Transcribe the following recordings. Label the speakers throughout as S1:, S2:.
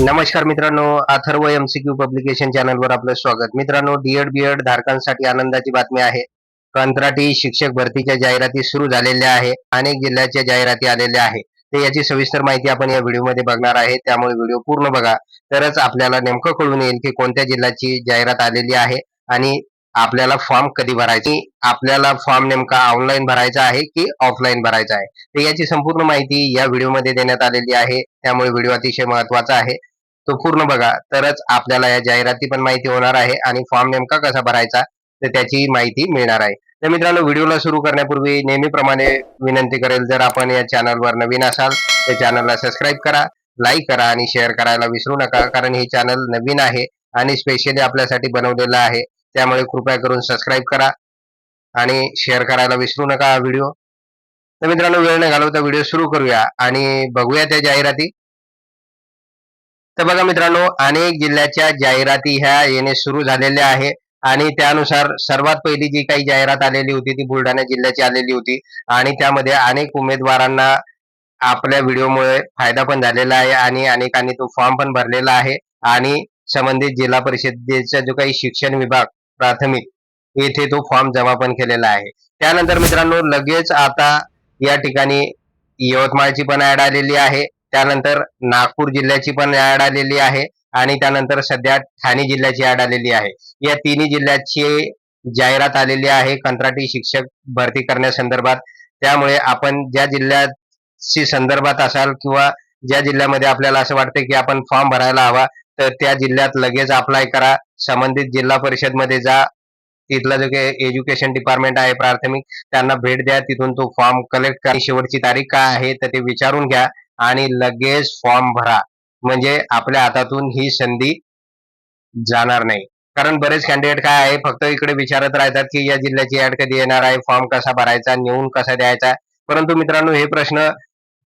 S1: नमस्कार मित्रांनो Atharva MCQ publication चॅनलवर आपलं स्वागत. मित्रांनो डीएड बीएड धारकांसाठी आनंदाची बातमी आहे. कंत्राटी शिक्षक भरतीच्या जाहिराती सुरू झालेल्या आहे. अनेक जिल्ह्याच्या जाहिराती आलेल्या आहे. तर याची सविस्तर माहिती आपण या व्हिडिओमध्ये बघणार आहे. त्यामुळे व्हिडिओ पूर्ण बघा. तरच आपल्याला नेमकं कळून येईल की कोणत्या जिल्ह्याची जाहिरात आलेली आहे आणि आपल्याला फॉर्म कधी भरायची. आपल्याला फॉर्म नेमका ऑनलाईन भरायचा आहे की ऑफलाईन भरायचा आहे. तर याची संपूर्ण माहिती या व्हिडिओमध्ये देण्यात आलेली आहे. त्यामुळे व्हिडिओ अतिशय महत्त्वाचा आहे. तो पूर्ण बघा. तरच आपल्याला या जाहिराती पण माहिती होणार आहे आणि फॉर्म नेमका कसा भरायचा तर त्याची माहिती मिळणार आहे. तर मित्रांनो व्हिडिओला सुरू करण्यापूर्वी नेहमीप्रमाणे विनंती करेल जर आपण या चॅनलवर नवीन असाल तर चॅनलला सबस्क्राईब करा लाईक करा आणि शेअर करायला विसरू नका कारण हे चॅनल नवीन आहे आणि स्पेशली आपल्यासाठी बनवलेलं आहे. त्यामुळे कृपया करून सबस्क्राईब करा आणि शेअर करायला विसरू नका हा व्हिडिओ तर मित्रांनो वेळ न घालवता व्हिडिओ सुरू करूया आणि बघूया त्या जाहिराती. तर बघा मित्रांनो अनेक जिल्ह्याच्या जाहिराती ह्या येणे सुरू झालेल्या आहे. आणि त्यानुसार सर्वात पहिली जी काही जाहिरात आलेली होती ती बुलढाणा जिल्ह्याची आलेली होती. आणि त्यामध्ये अनेक उमेदवारांना आपल्या व्हिडिओमुळे फायदा पण झालेला आहे आणि अनेकांनी तो फॉर्म पण भरलेला आहे. आणि संबंधित जिल्हा परिषदेचा जो काही शिक्षण विभाग प्राथमिक येथे तो फॉर्म जमा पण केलेला आहे. त्यानंतर मित्रांनो लगेच आता या ठिकाणी यवतमाळची पण ऍड आलेली आहे. त्यानंतर नागपूर जिल्ह्याची पण ऍड आलेली आहे आणि त्यानंतर सध्या ठाणे जिल्ह्याची ऍड आलेली आहे. या तिन्ही जिल्ह्याची जाहिरात आलेली आहे. कंत्राटी शिक्षक भरती करण्यासंदर्भात त्यामुळे आपण ज्या जिल्ह्याची संदर्भात असाल किंवा ज्या जिल्ह्यामध्ये आपल्याला असं वाटतं की आपण फॉर्म भरायला हवा तर त्या जिल्ह्यात लगेच अप्लाय करा. संबंधित जिल्हा परिषदमध्ये जा. तिथलं जो काही एज्युकेशन डिपार्टमेंट आहे प्राथमिक त्यांना भेट द्या. तिथून तो फॉर्म कलेक्ट करा. शेवटची तारीख काय आहे तर ते विचारून घ्या. आणि लगेच फॉर्म भरा. म्हणजे आपल्या हातातून ही संधी जाणार नाही. कारण बरेच कॅन्डिडेट काय आहे फक्त इकडे विचारत राहतात की या जिल्ह्याची ऍड कधी येणार आहे फॉर्म कसा भरायचा नेऊन कसा द्यायचा? परंतु मित्रांनो हे प्रश्न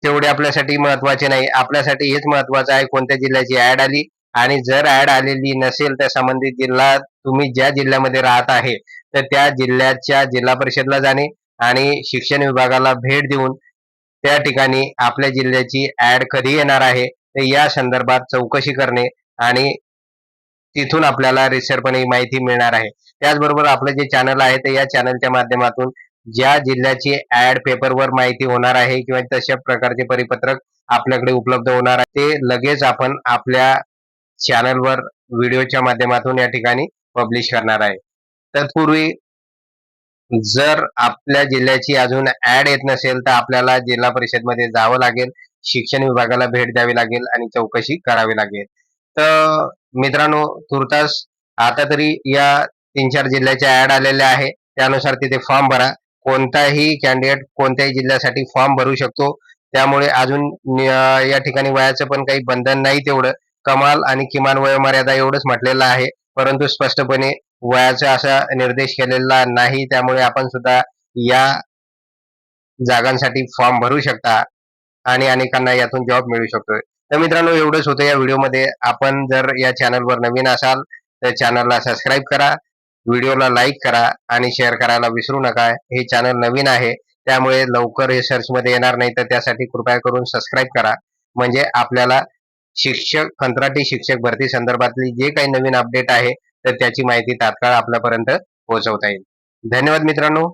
S1: तेवढे आपल्यासाठी महत्त्वाचे नाही. आपल्यासाठी हेच महत्वाचं आहे कोणत्या जिल्ह्याची ऍड आली? आणि जर ऍड आलेली नसेल तर संबंधित जिल्हा तुम्ही ज्या जिल्ह्यामध्ये राहत आहे तर त्या जिल्ह्याच्या जिल्हा परिषदला जाणे आणि शिक्षण विभागाला भेट देऊन त्या ठिकाणी आपल्या जिल्ह्याची ऍड कधी येणार आहे तर या संदर्भात चौकशी करणे आणि तिथून आपल्याला रिसरपणे माहिती मिळणार आहे. त्याचबरोबर आपलं जे चॅनल आहे तर या चॅनलच्या माध्यमातून ज्या जिल्ह्याची ऍड पेपरवर माहिती होणार आहे किंवा तशा प्रकारचे परिपत्रक आपल्याकडे उपलब्ध होणार आहे ते लगेच आपण आपल्या चॅनलवर व्हिडिओच्या माध्यमातून या ठिकाणी पब्लिश करणार आहे. तत्पूर्वी जर आपल्या जिल्ह्याची अजून ऍड येत नसेल तर आपल्याला जिल्हा परिषदमध्ये जावं लागेल शिक्षण विभागाला भेट द्यावी लागेल आणि चौकशी करावी लागेल. तर मित्रांनो तुर्तास आता तरी या तीन चार जिल्ह्याच्या ऍड आलेल्या आहे. त्यानुसार तिथे फॉर्म भरा. कोणताही कॅन्डिडेट कोणत्याही जिल्ह्यासाठी फॉर्म भरू शकतो. त्यामुळे अजून या ठिकाणी वयाचं पण काही बंधन नाही तेवढं. कमाल आणि किमान वयोमर्यादा एवढंच म्हटलेलं आहे. परंतु स्पष्टपणे वयाचा असा निर्देश केलेला नाही त्यामुळे आपण सुद्धा या जागांसाठी फॉर्म भरू शकता आणि अनेकांना यातून जॉब मिळू शकतोय. तर मित्रांनो एवढंच होतं या व्हिडिओमध्ये. आपण जर या चॅनलवर नवीन असाल तर चॅनलला सबस्क्राईब करा व्हिडिओला लाईक करा आणि शेअर करायला विसरू नका. हे चॅनल नवीन आहे त्यामुळे लवकर हे सर्चमध्ये येणार नाही तर त्यासाठी कृपया करून सबस्क्राईब करा. म्हणजे आपल्याला शिक्षक कंत्राटी शिक्षक भरती संदर्भातली जे काही नवीन अपडेट आहे तर त्याची माहिती तात्काळ आपल्यापर्यंत पोहोचवता येईल. धन्यवाद मित्रांनो.